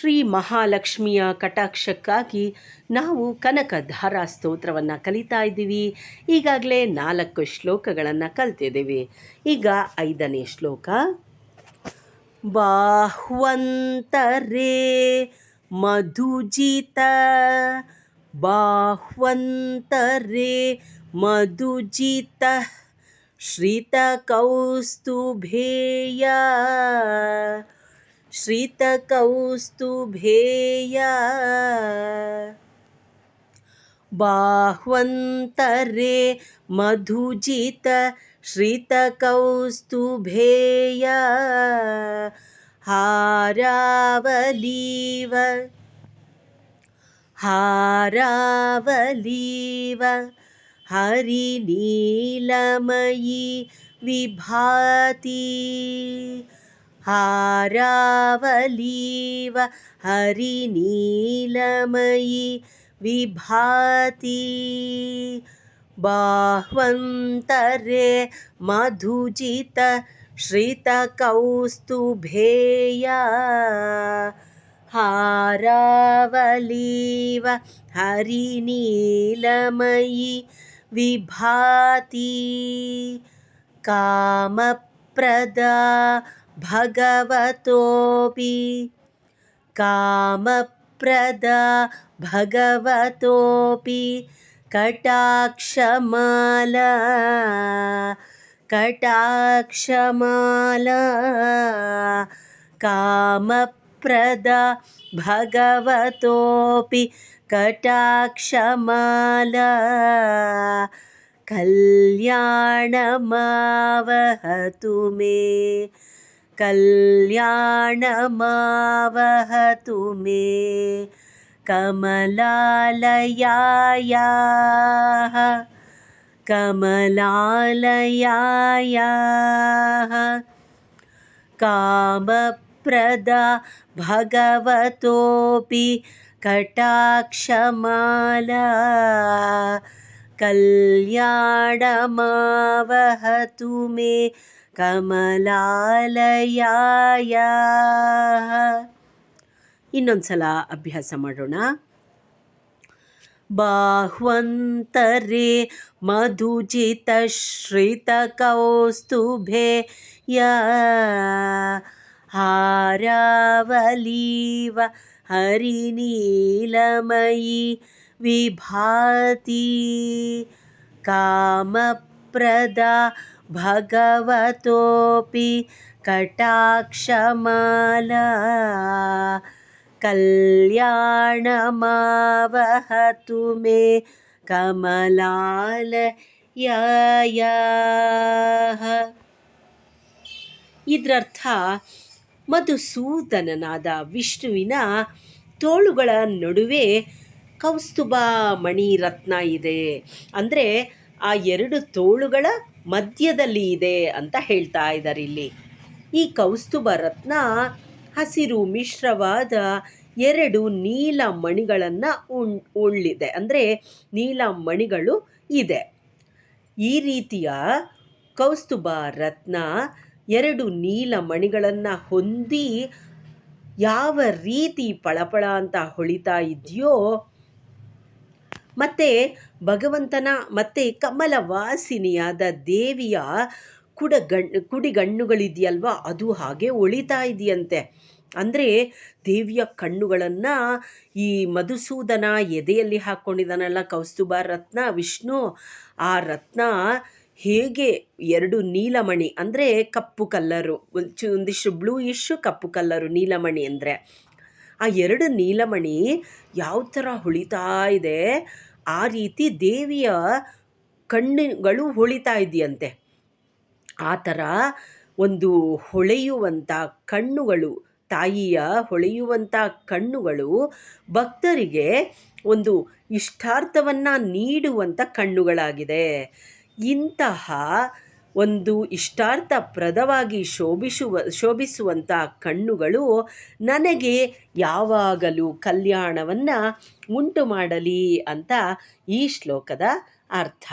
ಶ್ರೀ ಮಹಾಲಕ್ಷ್ಮಿಯ ಕಟಾಕ್ಷಕ್ಕಾಗಿ ನಾವು ಕನಕ ಧಾರಾ ಸ್ತೋತ್ರವನ್ನು ಕಲಿತಾ ಇದ್ದೀವಿ ಈಗಾಗಲೇ ನಾಲ್ಕು ಶ್ಲೋಕಗಳನ್ನು ಕಲ್ತಿದ್ದೀವಿ ಈಗ ಐದನೇ ಶ್ಲೋಕ ಬಾಹ್ವಂತರೇ ಮಧುಜಿತ ಬಾಹ್ವಂತರೇ ಮಧುಜಿತ ಶ್ರೀತ ಕೌಸ್ತುಭೇಯ श्रितकौस्तुभेया बाह्वन्तरे मधुजितश्रितकौस्तुभेय हारावलीव हारावलीव हरिनीलमयी विभाती हारावलीव हरिनीलमयी विभाति बाह्वन्तरे मधुजितश्रितकौस्तुभेया हारावलीव हरिनीलमयी विभाति कामप्रदा भगवतोऽपि कामप्रदा भगवतोऽपि कटाक्षमाला कटाक्षमाला कामप्रदा भगवतोऽपि कटाक्षमाला कल्याणमावहतु मे कल्याणमावहतु मे कमलालयाः कमलालया कामप्रदा भगवतोऽपि कटाक्षमाला कल्याणमावहतु मे कमलालयाया ಇನ್ನೊಂದసల ಅಭ್ಯಾస ಮಾಡೋಣ బాహువంతరే మధుజితశృతకౌస్తుभे యా హారవలీవ హరినీలమయి విభాతి కామప్రదా भगवतोऽपि कटाक्षमाला कल्याणमावहतु मे ಕಮಲಾಲಯಾಹ ಇದರರ್ಥ ಮಧುಸೂದನನಾದ ವಿಷ್ಣುವಿನ ತೋಳುಗಳ ನಡುವೆ ಕೌಸ್ತುಭ ಮಣಿರತ್ನ ಇದೆ ಅಂದರೆ ಆ ಎರಡು ತೋಳುಗಳ ಮಧ್ಯದಲ್ಲಿ ಇದೆ ಅಂತ ಹೇಳ್ತಾ ಇದ್ದಾರೆ ಇಲ್ಲಿ ಈ ಕೌಸ್ತುಭ ರತ್ನ ಹಸಿರು ಮಿಶ್ರವಾದ ಎರಡು ನೀಲ ಮಣಿಗಳನ್ನು ಉಣ್ ಉಳ್ಳಿದೆ ಅಂದರೆ ನೀಲ ಮಣಿಗಳು ಇದೆ ಈ ರೀತಿಯ ಕೌಸ್ತುಭ ರತ್ನ ಎರಡು ನೀಲ ಮಣಿಗಳನ್ನು ಹೊಂದಿ ಯಾವ ರೀತಿ ಪಳಪಳ ಅಂತ ಹೊಳಿತಾ ಇದೆಯೋ ಮತ್ತು ಭಗವಂತನ ಮತ್ತು ಕಮಲ ವಾಸಿನಿಯಾದ ದೇವಿಯ ಕುಡ ಗಣ್ ಕುಡಿಗಣ್ಣುಗಳಿದೆಯಲ್ವ ಅದು ಹಾಗೆ ಹೊಳಿತಾ ಇದೆಯಂತೆ ಅಂದರೆ ದೇವಿಯ ಕಣ್ಣುಗಳನ್ನು ಈ ಮಧುಸೂದನ ಎದೆಯಲ್ಲಿ ಹಾಕ್ಕೊಂಡಿದ್ದಾನಲ್ಲ ಕೌಸ್ತುಭ ರತ್ನ ವಿಷ್ಣು ಆ ರತ್ನ ಹೇಗೆ ಎರಡು ನೀಲಮಣಿ ಅಂದರೆ ಕಪ್ಪು ಕಲ್ಲರು ಒಂದು ಒಂದಿಷ್ಟು ಬ್ಲೂಯಿಶು ಕಪ್ಪು ಕಲ್ಲರು ನೀಲಮಣಿ ಅಂದರೆ ಆ ಎರಡು ನೀಲಮಣಿ ಯಾವ ಥರ ಹೊಳಿತಾ ಇದೆ ಆ ರೀತಿ ದೇವಿಯ ಕಣ್ಣುಗಳು ಹೊಳಿತಾ ಇದೆಯಂತೆ ಆ ಥರ ಒಂದು ಹೊಳೆಯುವಂಥ ಕಣ್ಣುಗಳು ತಾಯಿಯ ಹೊಳೆಯುವಂಥ ಕಣ್ಣುಗಳು ಭಕ್ತರಿಗೆ ಒಂದು ಇಷ್ಟಾರ್ಥವನ್ನು ನೀಡುವಂಥ ಕಣ್ಣುಗಳಾಗಿದೆ ಇಂತಹ ಒಂದು ಇಷ್ಟಾರ್ಥಪ್ರದವಾಗಿ ಶೋಭಿಸುವ ಶೋಭಿಸುವಂಥ ಕಣ್ಣುಗಳು ನನಗೆ ಯಾವಾಗಲೂ ಕಲ್ಯಾಣವನ್ನು ಉಂಟು ಮಾಡಲಿ ಅಂತ ಈ ಶ್ಲೋಕದ ಅರ್ಥ